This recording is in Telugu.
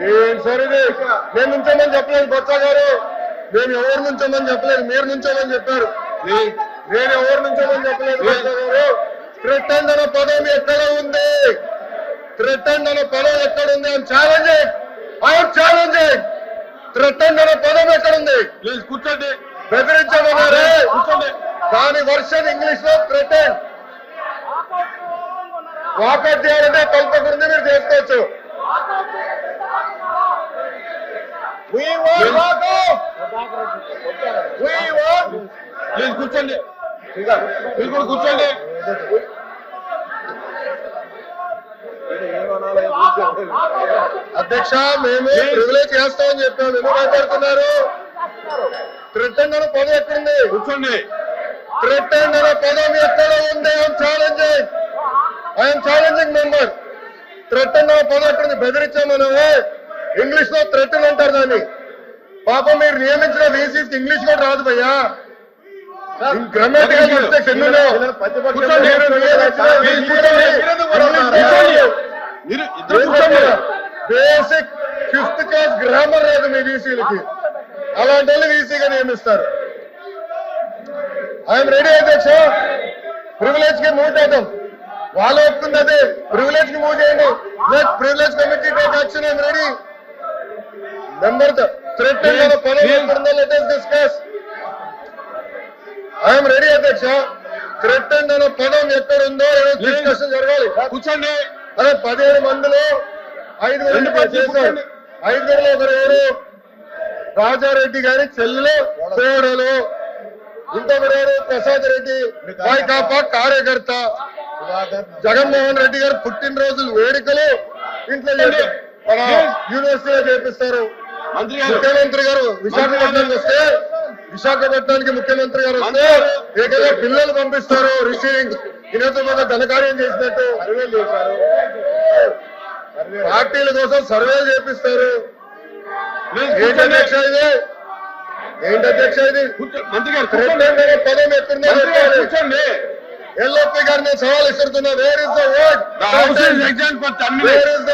ఏం సార్ ఇది నేను నుంచోమని చెప్పలేదు బొత్స గారు. మేము ఎవరు నుంచోమని చెప్పలేదు మీరు నుంచోమని చెప్పారు. నేను ఎవరు నుంచోమని చెప్పలేదు బొత్స గారు. థ్రెటన్ అనే పదం ఎక్కడ ఉంది? థ్రెటన్ అనే పదం ఎక్కడ ఉంది? I'm challenging I'm challenging threaten అనే పదం ఎక్కడ ఉంది? ప్లీజ్ కూర్చోండి. బెదిరించమన్నారే. కూర్చోండి. దాని వర్షన్ ఇంగ్లీష్లో థ్రెటన్ వాకౌట్ చేయాలంటే తప్పకుండా మీరు చేసుకోవచ్చు. We want walkout. We want. Please కూర్చోండి. మీరు కూడా కూర్చోండి. అధ్యక్ష మేము ప్రివిలేజ్ చేస్తామని చెప్పాము. ఎందుకు మాట్లాడుతున్నారు? థ్రెటన్ అనే పదం ఎక్కడుంది? కూర్చోండి. థ్రెటన్ అనే పదం ఎక్కడ ఉంది? I'm challenging I'm challenging member threaten అనే పదం ఎక్కడుంది? బెదిరించామనవే ఇంగ్లీష్లో థ్రెటన్ అంటారు దాన్ని. పాపం మీరు నియమించిన వీసీకి ఇంగ్లీష్ కూడా రాదు భయ్యా. గ్రామాటికల్ మిస్టేక్స్ ఎన్నో బేసిక్ ఫిఫ్త్ క్లాస్ గ్రామర్ రాదు మీ వీసీలకి అలాంటి వాళ్ళు వీసీగా నియమిస్తారు. ఐఎమ్ రెడీ అధ్యక్ష. ప్రివిలేజ్కి మూవ్ చేద్దాం. వాళ్ళు ఒప్పుకుంది అదే. ప్రివిలేజ్కి మూవ్ చేయండి. Privilege committee take action I'm ready number us discuss I'm ready అధ్యక్ష. థ్రెట్ అనే పదం ఎక్కడుందో డిస్కషన్ జరగాలి. కూర్చోండి. అదే పదిహేడు మందిలో ఐదుగురు కూర్చోండి. ఐదుగురులో ఒకరు ఎవరు రాజారెడ్డి గారి చెల్లెలు కోడలు. ఇంకొకరు ఎవరు? ప్రసాద్ రెడ్డి. వైకాపా కార్యకర్త. జగన్మోహన్ రెడ్డి గారు పుట్టినరోజులు వేడుకలు. ఇంట్లో యూనివర్సిటీలో చేపిస్తారు. ముఖ్యమంత్రి గారు విశాఖపట్నానికి వస్తే విశాఖపట్నానికి ముఖ్యమంత్రి గారు వస్తే పిల్లలు పంపిస్తారు రిసీవింగ్ ఇనతో మీద ఘనకార్యం చేసినట్టు సర్వేలు చేశారు. పార్టీల కోసం సర్వేలు చేపిస్తారు. ఏంటి అధ్యక్ష ఇది? ఏంటి అధ్యక్ష ఇది? మంత్రి గారు పదం గారు కూర్చోండి. ఎల్ఓపి గారిని సవాల్ ఇస్తున్నా where is the. Where is the